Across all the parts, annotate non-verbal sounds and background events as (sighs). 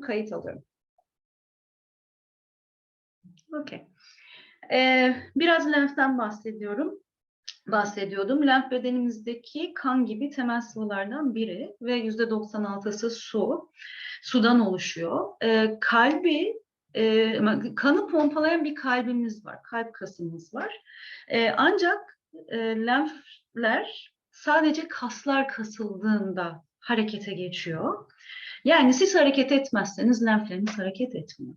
kayıt alıyorum. Okey. Ee, biraz lenften bahsediyorum. Bahsediyordum. Lenf bedenimizdeki kan gibi temel sıvılardan biri ve yüzde 96'sı su. Sudan oluşuyor. Ee, kalbi, e, kanı pompalayan bir kalbimiz var. Kalp kasımız var. Ee, ancak e, lenfler sadece kaslar kasıldığında harekete geçiyor. Yani siz hareket etmezseniz lenfleriniz hareket etmiyor.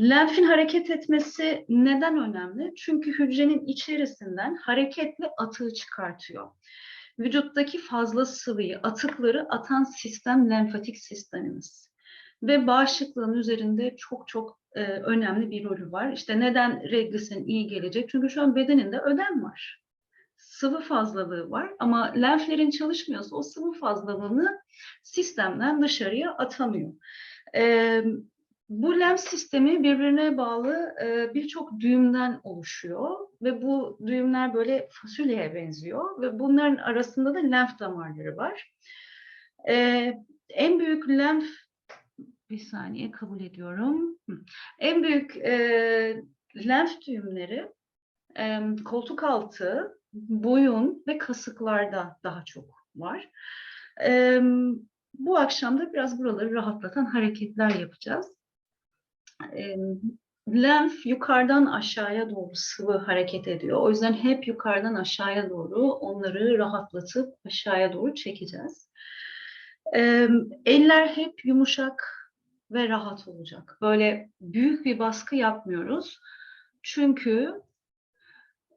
Lenfin hareket etmesi neden önemli? Çünkü hücrenin içerisinden hareketli atığı çıkartıyor. Vücuttaki fazla sıvıyı, atıkları atan sistem lenfatik sistemimiz. Ve bağışıklığın üzerinde çok çok e, önemli bir rolü var. İşte neden reglisin iyi gelecek? Çünkü şu an bedeninde ödem var. Sıvı fazlalığı var ama lenflerin çalışmıyorsa o sıvı fazlalığını sistemden dışarıya atamıyor. E, bu lenf sistemi birbirine bağlı e, birçok düğümden oluşuyor ve bu düğümler böyle fasulyeye benziyor ve bunların arasında da lenf damarları var. E, en büyük lenf bir saniye kabul ediyorum. En büyük e, lenf düğümleri e, koltuk altı, boyun ve kasıklarda daha çok var. E, bu akşam da biraz buraları rahatlatan hareketler yapacağız e, lenf yukarıdan aşağıya doğru sıvı hareket ediyor. O yüzden hep yukarıdan aşağıya doğru onları rahatlatıp aşağıya doğru çekeceğiz. E, eller hep yumuşak ve rahat olacak. Böyle büyük bir baskı yapmıyoruz. Çünkü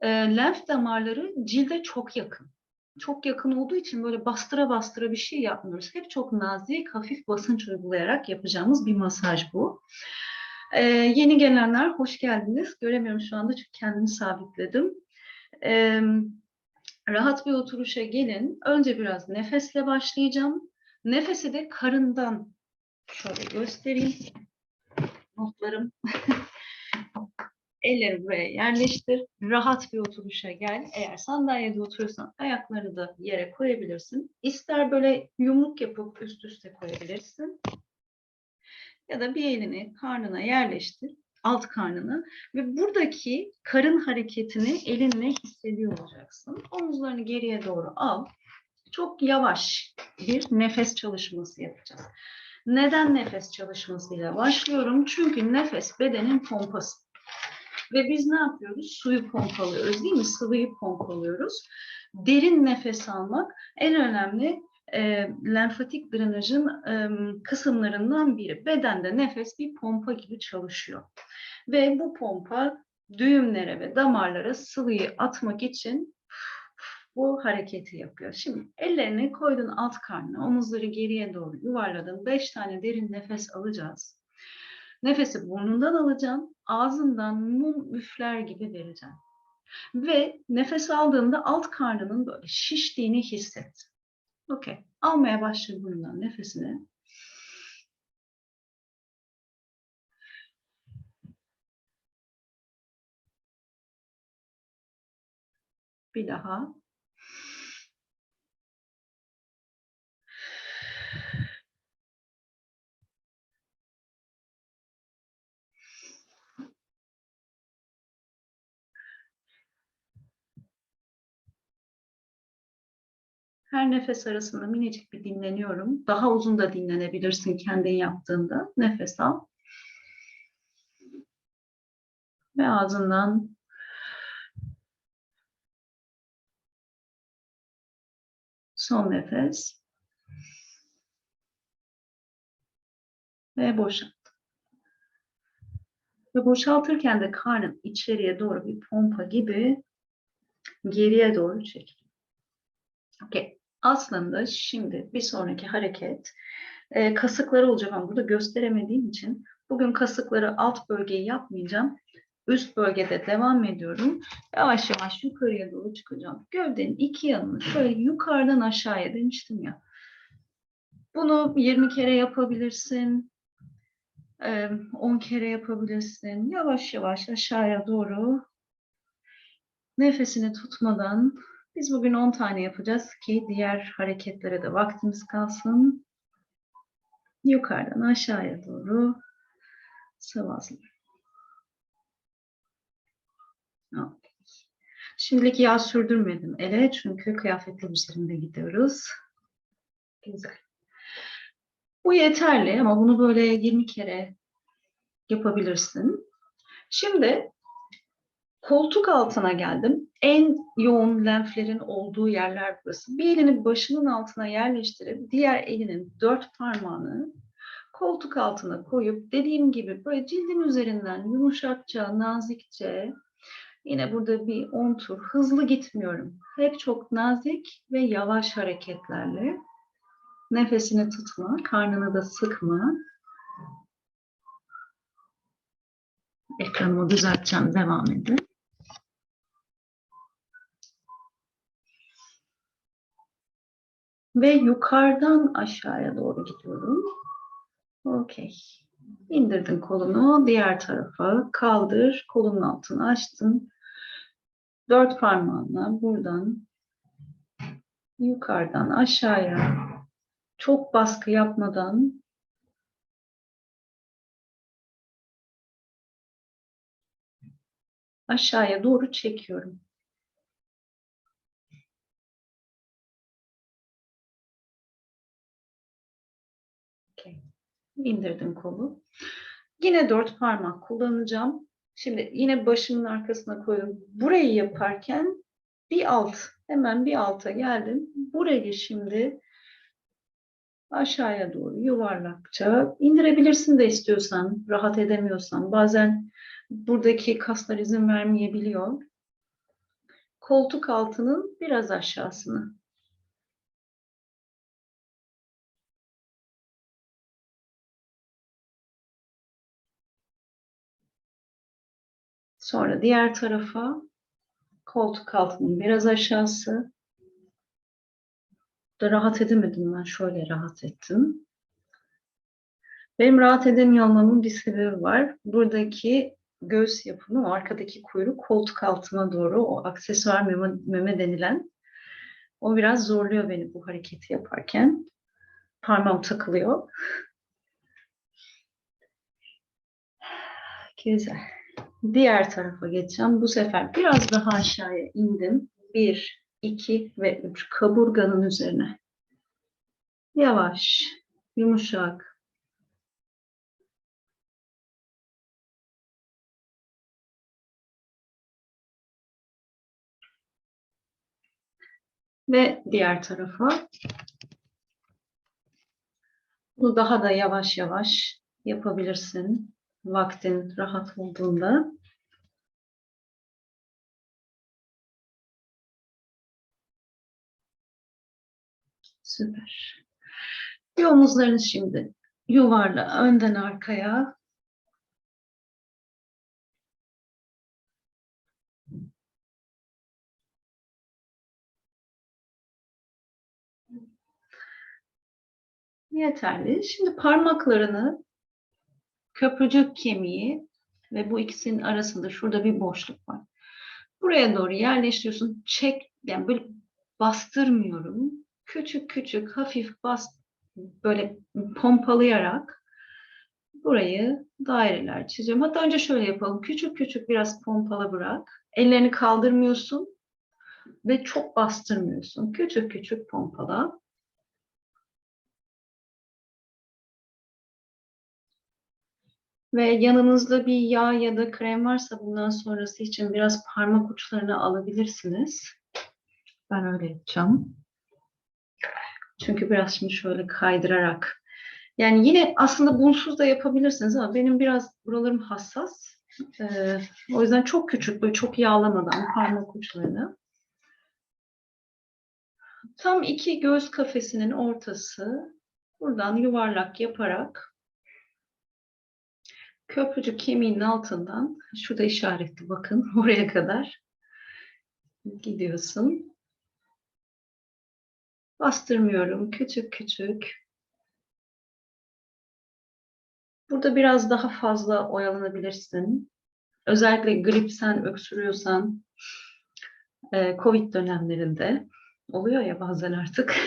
e, lenf damarları cilde çok yakın. Çok yakın olduğu için böyle bastıra bastıra bir şey yapmıyoruz. Hep çok nazik, hafif basınç uygulayarak yapacağımız bir masaj bu. Ee, yeni gelenler hoş geldiniz. Göremiyorum şu anda çünkü kendimi sabitledim. Ee, rahat bir oturuşa gelin. Önce biraz nefesle başlayacağım. Nefesi de karından şöyle göstereyim. Notlarım. (laughs) Elleri buraya yerleştir. Rahat bir oturuşa gel. Eğer sandalyede oturuyorsan ayakları da yere koyabilirsin. İster böyle yumruk yapıp üst üste koyabilirsin ya da bir elini karnına yerleştir, alt karnını ve buradaki karın hareketini elinle hissediyor olacaksın. Omuzlarını geriye doğru al. Çok yavaş bir nefes çalışması yapacağız. Neden nefes çalışmasıyla başlıyorum? Çünkü nefes bedenin pompası. Ve biz ne yapıyoruz? Suyu pompalıyoruz değil mi? Sıvıyı pompalıyoruz. Derin nefes almak en önemli e, lenfatik drenajın e, kısımlarından biri. Bedende nefes bir pompa gibi çalışıyor. Ve bu pompa düğümlere ve damarlara sıvıyı atmak için bu hareketi yapıyor. Şimdi ellerini koydun alt karnına, omuzları geriye doğru yuvarladın. Beş tane derin nefes alacağız. Nefesi burnundan alacağım, ağzından mum üfler gibi vereceğim. Ve nefes aldığında alt karnının böyle şiştiğini hisset. Okey. Almaya başla burundan nefesini. Bir daha. Her nefes arasında minicik bir dinleniyorum. Daha uzun da dinlenebilirsin kendin yaptığında. Nefes al. Ve ağzından son nefes. Ve boşalt. Ve boşaltırken de karnın içeriye doğru bir pompa gibi geriye doğru çekil. Okey. Aslında şimdi bir sonraki hareket e, kasıkları olacak ama burada gösteremediğim için bugün kasıkları alt bölgeyi yapmayacağım. Üst bölgede devam ediyorum. Yavaş yavaş yukarıya doğru çıkacağım. Gövdenin iki yanını şöyle yukarıdan aşağıya demiştim ya. Bunu 20 kere yapabilirsin. 10 kere yapabilirsin. Yavaş yavaş aşağıya doğru nefesini tutmadan biz bugün 10 tane yapacağız ki diğer hareketlere de vaktimiz kalsın. yukarıdan aşağıya doğru. Okay. Şimdilik yağ sürdürmedim ele çünkü kıyafetler üzerinde gidiyoruz. Güzel. Bu yeterli ama bunu böyle 20 kere yapabilirsin. Şimdi koltuk altına geldim. En yoğun lenflerin olduğu yerler burası. Bir elini başının altına yerleştirip diğer elinin dört parmağını koltuk altına koyup dediğim gibi böyle cildin üzerinden yumuşakça, nazikçe yine burada bir 10 tur hızlı gitmiyorum. Hep çok nazik ve yavaş hareketlerle nefesini tutma, karnını da sıkma. Ekranımı düzelteceğim, devam edin. Ve yukarıdan aşağıya doğru gidiyorum. Okey. İndirdin kolunu diğer tarafa. Kaldır. Kolunun altını açtın. Dört parmağınla buradan yukarıdan aşağıya çok baskı yapmadan aşağıya doğru çekiyorum. İndirdim kolu. Yine dört parmak kullanacağım. Şimdi yine başımın arkasına koyuyorum. Burayı yaparken bir alt, hemen bir alta geldim. Burayı şimdi aşağıya doğru yuvarlakça indirebilirsin de istiyorsan, rahat edemiyorsan. Bazen buradaki kaslar izin vermeyebiliyor. Koltuk altının biraz aşağısını. Sonra diğer tarafa koltuk altının biraz aşağısı. Da rahat edemedim ben. Şöyle rahat ettim. Benim rahat edemiyor olmamın bir sebebi var. Buradaki göğüs yapımı, arkadaki kuyruk koltuk altına doğru o aksesuar meme, meme denilen o biraz zorluyor beni bu hareketi yaparken. Parmağım takılıyor. Güzel. Diğer tarafa geçeceğim. Bu sefer biraz daha aşağıya indim. Bir, iki ve üç. Kaburganın üzerine. Yavaş, yumuşak. Ve diğer tarafa. Bunu daha da yavaş yavaş yapabilirsin. Vaktin rahat olduğunda. Süper. Bir omuzlarını şimdi yuvarla önden arkaya. Yeterli. Şimdi parmaklarını köprücük kemiği ve bu ikisinin arasında şurada bir boşluk var. Buraya doğru yerleştiriyorsun. Çek, yani böyle bastırmıyorum. Küçük küçük hafif bas böyle pompalayarak burayı daireler çizeceğim. Hatta önce şöyle yapalım. Küçük küçük biraz pompala bırak. Ellerini kaldırmıyorsun ve çok bastırmıyorsun. Küçük küçük pompala. Ve yanınızda bir yağ ya da krem varsa bundan sonrası için biraz parmak uçlarını alabilirsiniz. Ben öyle yapacağım. Çünkü biraz şimdi şöyle kaydırarak. Yani yine aslında bunsuz da yapabilirsiniz ama benim biraz buralarım hassas. Ee, o yüzden çok küçük böyle çok yağlamadan parmak uçlarını. Tam iki göğüs kafesinin ortası. Buradan yuvarlak yaparak köprücük kemiğinin altından şurada işaretli bakın (laughs) oraya kadar gidiyorsun. Bastırmıyorum. Küçük küçük. Burada biraz daha fazla oyalanabilirsin. Özellikle gripsen, öksürüyorsan, e, Covid dönemlerinde oluyor ya bazen artık. (laughs)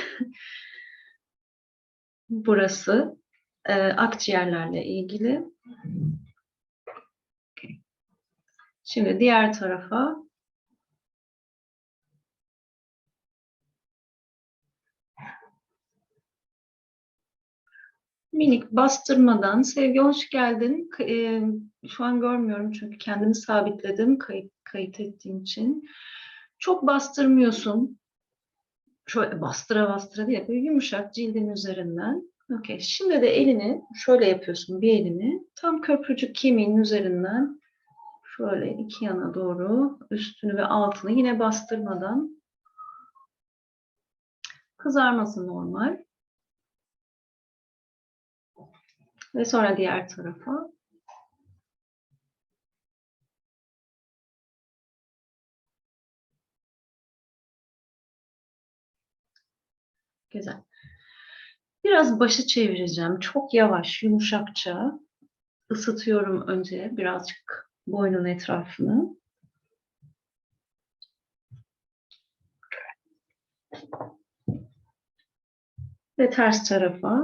Burası e, akciğerlerle ilgili. Şimdi diğer tarafa minik bastırmadan sevgi hoş geldin. E, şu an görmüyorum çünkü kendimi sabitledim kayıt, kayıt ettiğim için. Çok bastırmıyorsun. Şöyle bastıra bastıra böyle yumuşak cildin üzerinden. Okey. Şimdi de elini şöyle yapıyorsun bir elini tam köprücük kemiğin üzerinden şöyle iki yana doğru üstünü ve altını yine bastırmadan kızarması normal. Ve sonra diğer tarafa. Güzel. Biraz başı çevireceğim. Çok yavaş, yumuşakça ısıtıyorum önce birazcık boynun etrafını. Ve ters tarafa.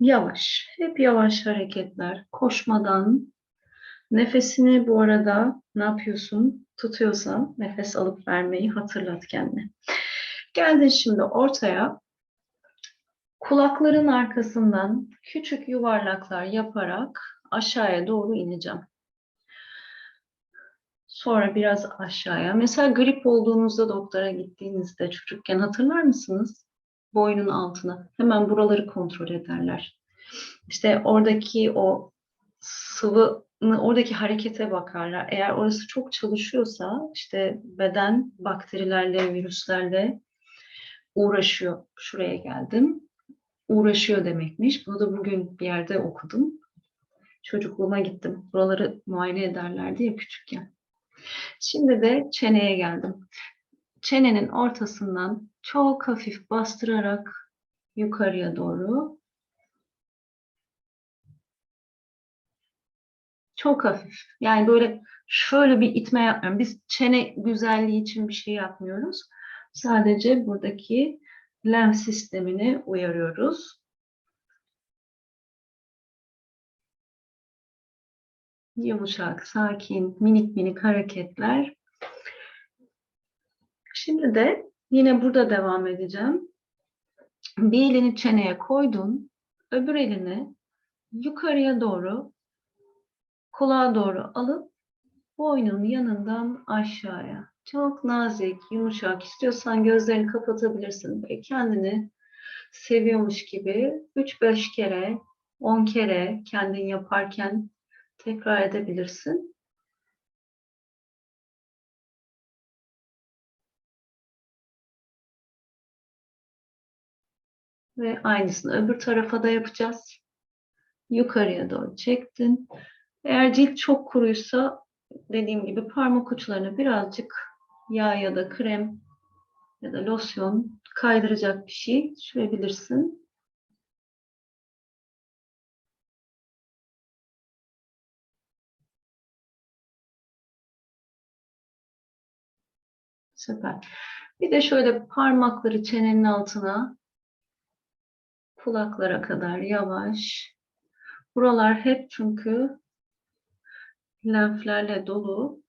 Yavaş, hep yavaş hareketler. Koşmadan, nefesini bu arada ne yapıyorsun? Tutuyorsan nefes alıp vermeyi hatırlat kendine. Geldin şimdi ortaya. Kulakların arkasından küçük yuvarlaklar yaparak aşağıya doğru ineceğim. Sonra biraz aşağıya. Mesela grip olduğunuzda doktora gittiğinizde çocukken hatırlar mısınız? Boynun altına. Hemen buraları kontrol ederler. İşte oradaki o sıvı oradaki harekete bakarlar. Eğer orası çok çalışıyorsa işte beden bakterilerle, virüslerle uğraşıyor. Şuraya geldim. Uğraşıyor demekmiş. Bunu da bugün bir yerde okudum. Çocukluğuma gittim. Buraları muayene ederlerdi ya küçükken. Şimdi de çeneye geldim. Çenenin ortasından çok hafif bastırarak yukarıya doğru Çok hafif. Yani böyle şöyle bir itme yapmıyorum. Biz çene güzelliği için bir şey yapmıyoruz. Sadece buradaki lenf sistemini uyarıyoruz. Yumuşak, sakin, minik minik hareketler. Şimdi de yine burada devam edeceğim. Bir elini çeneye koydun, öbür elini yukarıya doğru kulağa doğru alıp boynun yanından aşağıya. Çok nazik, yumuşak. İstiyorsan gözlerini kapatabilirsin. Böyle kendini seviyormuş gibi 3-5 kere, 10 kere kendin yaparken tekrar edebilirsin. Ve aynısını öbür tarafa da yapacağız. Yukarıya doğru çektin. Eğer cilt çok kuruysa dediğim gibi parmak uçlarına birazcık yağ ya da krem ya da losyon kaydıracak bir şey sürebilirsin. Süper. Bir de şöyle parmakları çenenin altına kulaklara kadar yavaş. Buralar hep çünkü lenflerle dolu.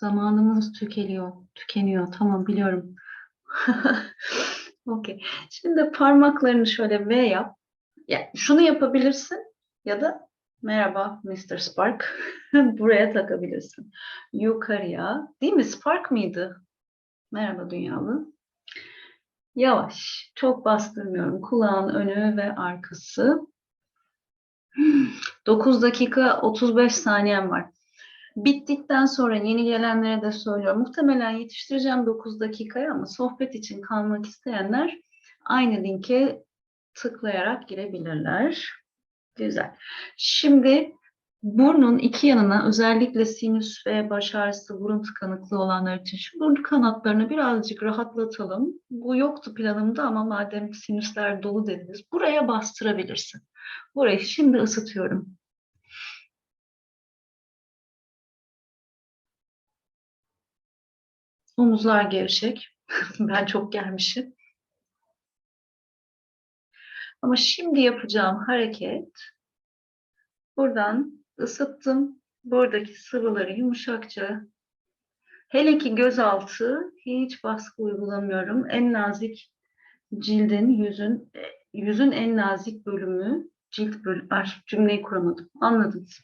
Zamanımız tükeniyor. Tükeniyor. Tamam biliyorum. (laughs) Okey. Şimdi parmaklarını şöyle V yap. Ya, şunu yapabilirsin ya da merhaba Mr. Spark. (laughs) Buraya takabilirsin. Yukarıya. Değil mi? Spark mıydı? Merhaba dünyalı. Yavaş. Çok bastırmıyorum. Kulağın önü ve arkası. (sighs) 9 dakika 35 saniyem var. Bittikten sonra yeni gelenlere de söylüyorum. Muhtemelen yetiştireceğim 9 dakikaya ama sohbet için kalmak isteyenler aynı linke tıklayarak girebilirler. Güzel. Şimdi burnun iki yanına özellikle sinüs ve baş ağrısı, burun tıkanıklığı olanlar için şu burun kanatlarını birazcık rahatlatalım. Bu yoktu planımda ama madem sinüsler dolu dediniz buraya bastırabilirsin. Burayı şimdi ısıtıyorum. Omuzlar gevşek. (laughs) ben çok gelmişim. Ama şimdi yapacağım hareket buradan ısıttım. Buradaki sıvıları yumuşakça hele ki gözaltı hiç baskı uygulamıyorum. En nazik cildin, yüzün yüzün en nazik bölümü cilt bölümü. Ay, cümleyi kuramadım. Anladınız.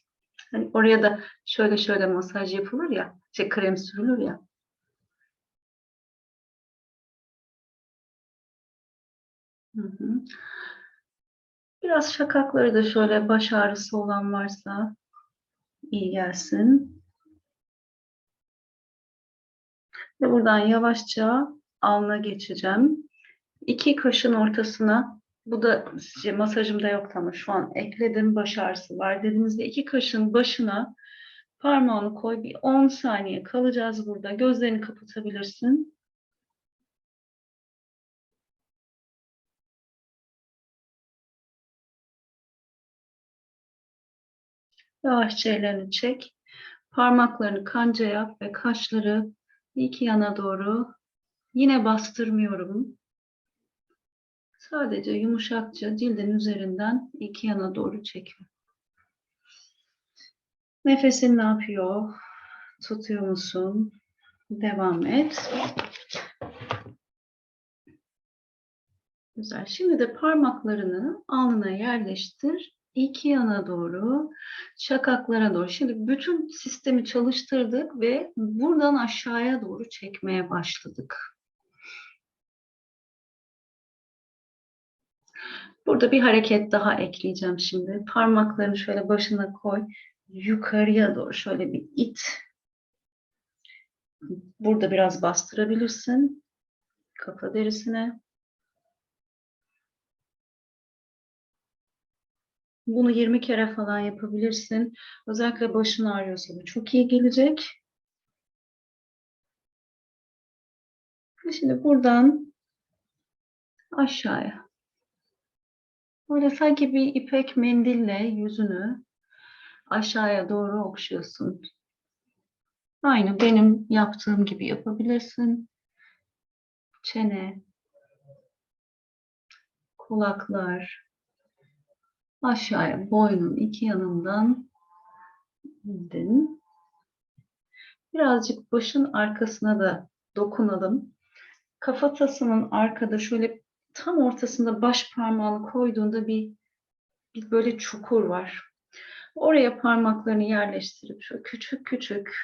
Hani oraya da şöyle şöyle masaj yapılır ya, şey krem sürülür ya. Biraz şakakları da şöyle baş ağrısı olan varsa iyi gelsin. Ve buradan yavaşça alnına geçeceğim. İki kaşın ortasına, bu da şey, masajımda yok ama şu an ekledim, baş ağrısı var dediğinizde iki kaşın başına parmağını koy. Bir 10 saniye kalacağız burada. Gözlerini kapatabilirsin. Yavaşça ellerini çek. Parmaklarını kanca yap ve kaşları iki yana doğru yine bastırmıyorum. Sadece yumuşakça cildin üzerinden iki yana doğru çekiyorum. Nefesin ne yapıyor? Tutuyor musun? Devam et. Güzel. Şimdi de parmaklarını alnına yerleştir. İki yana doğru, şakaklara doğru. Şimdi bütün sistemi çalıştırdık ve buradan aşağıya doğru çekmeye başladık. Burada bir hareket daha ekleyeceğim şimdi. Parmaklarını şöyle başına koy. Yukarıya doğru şöyle bir it. Burada biraz bastırabilirsin. Kafa derisine. Bunu 20 kere falan yapabilirsin. Özellikle başın ağrıyorsa bu çok iyi gelecek. Şimdi buradan aşağıya. Böyle sanki bir ipek mendille yüzünü aşağıya doğru okşuyorsun. Aynı benim yaptığım gibi yapabilirsin. Çene, kulaklar, aşağıya boynun iki yanından indin. Birazcık başın arkasına da dokunalım. Kafatasının arkada şöyle tam ortasında baş parmağını koyduğunda bir, bir böyle çukur var. Oraya parmaklarını yerleştirip şöyle küçük küçük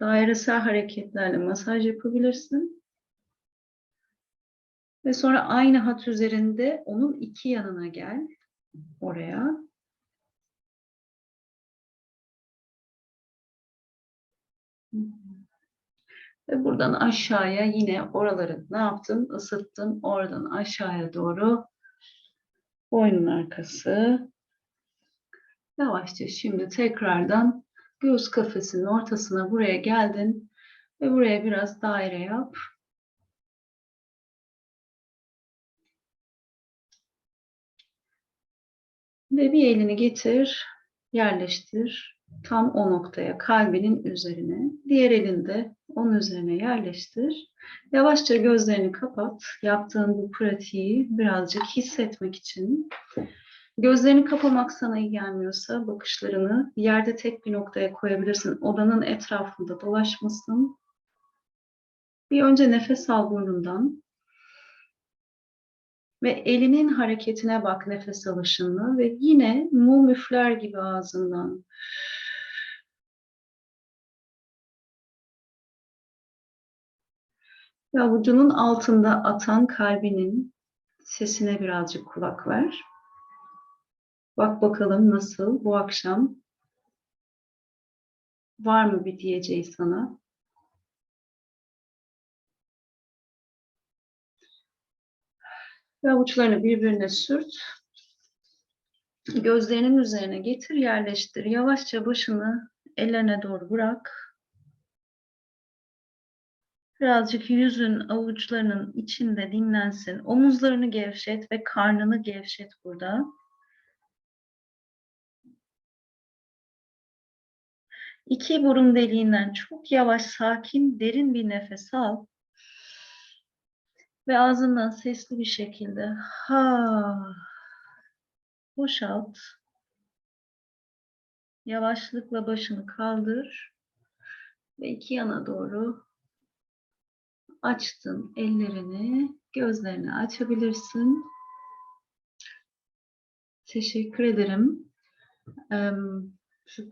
dairesel hareketlerle masaj yapabilirsin. Ve sonra aynı hat üzerinde onun iki yanına gel. Oraya. Ve buradan aşağıya yine oraları ne yaptım? Isıttım. Oradan aşağıya doğru boynun arkası. Yavaşça şimdi tekrardan göğüs kafesinin ortasına buraya geldin ve buraya biraz daire yap. Ve bir elini getir, yerleştir. Tam o noktaya, kalbinin üzerine. Diğer elinde onun üzerine yerleştir. Yavaşça gözlerini kapat. Yaptığın bu pratiği birazcık hissetmek için. Gözlerini kapamak sana iyi gelmiyorsa bakışlarını yerde tek bir noktaya koyabilirsin. Odanın etrafında dolaşmasın. Bir önce nefes al burnundan. Ve elinin hareketine bak nefes alışınla ve yine mum üfler gibi ağzından. Ve avucunun altında atan kalbinin sesine birazcık kulak ver. Bak bakalım nasıl bu akşam var mı bir diyeceği sana? Ve avuçlarını birbirine sürt. Gözlerinin üzerine getir, yerleştir. Yavaşça başını ellerine doğru bırak. Birazcık yüzün avuçlarının içinde dinlensin. Omuzlarını gevşet ve karnını gevşet burada. İki burun deliğinden çok yavaş, sakin, derin bir nefes al. Ve ağzından sesli bir şekilde ha boşalt. Yavaşlıkla başını kaldır ve iki yana doğru açtın ellerini, gözlerini açabilirsin. Teşekkür ederim. Şu